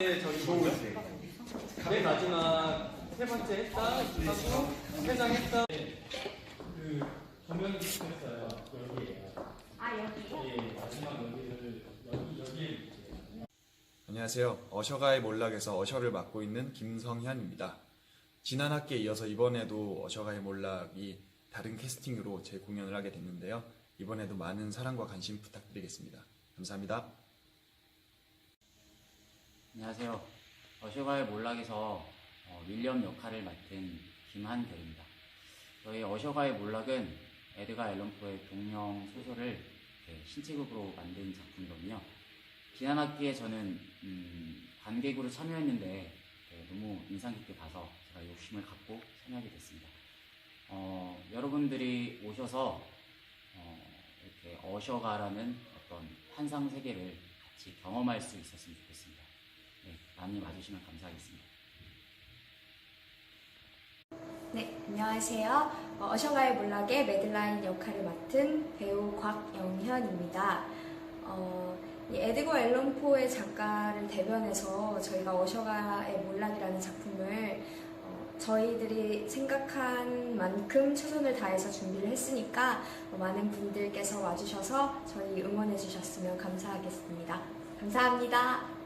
저기? 맨 마지막 세 번째 했다 하고 세장 했다. 그 조명이 있어요. 여기에요. 아 여기요? 예, 마지막 여기를 여기 여기에 안녕하세요. 어셔가의 몰락에서 어셔를 맡고 있는 김성현입니다. 지난 학기에 이어서 이번에도 어셔가의 몰락이 다른 캐스팅으로 재공연을 하게 됐는데요. 이번에도 많은 사랑과 관심 부탁드리겠습니다. 감사합니다. 안녕하세요. 어셔가의 몰락에서 어, 윌리엄 역할을 맡은 김한결입니다. 저희 어셔가의 몰락은 에드가 앨런포의 동명 소설을 신체극으로 만든 작품이거든요. 지난 학기에 저는 음, 관객으로 참여했는데 네, 너무 인상 깊게 봐서 제가 욕심을 갖고 참여하게 됐습니다. 어, 여러분들이 오셔서 어, 이렇게 어셔가라는 어떤 환상 세계를 같이 경험할 수 있었으면 좋겠습니다. 네, 많이 와주시면 감사하겠습니다. 네, 안녕하세요. 어, 어셔가의 몰락의 매들라인 역할을 맡은 배우 곽영현입니다. 어, 이 에드거 앨런포의 작가를 대변해서 저희가 어셔가의 몰락이라는 작품을 어, 저희들이 생각한 만큼 최선을 다해서 준비를 했으니까 어, 많은 분들께서 와주셔서 저희 응원해 주셨으면 감사하겠습니다. 감사합니다.